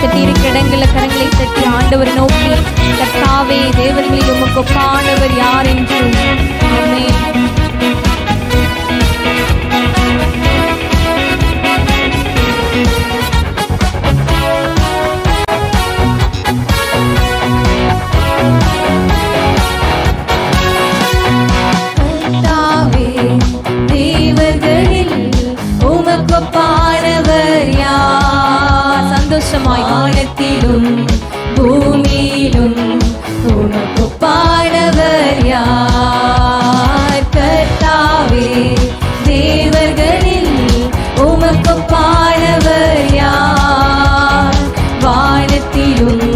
தட்டி இருக்கிற இடங்களில் கரங்களை தட்டி ஆண்டவரை நோக்கி கத்தாவே தேவர்களில் உமக்கு ஒப்பானவர் யார் என்று Bye. சந்தோஷமாய் வானத்திலும் பூமியிலும் உனக்கு பாடவர் யார்? கர்த்தாவே தேவர்களில் உமக்கு பாடவர் யார்? வானத்திலும்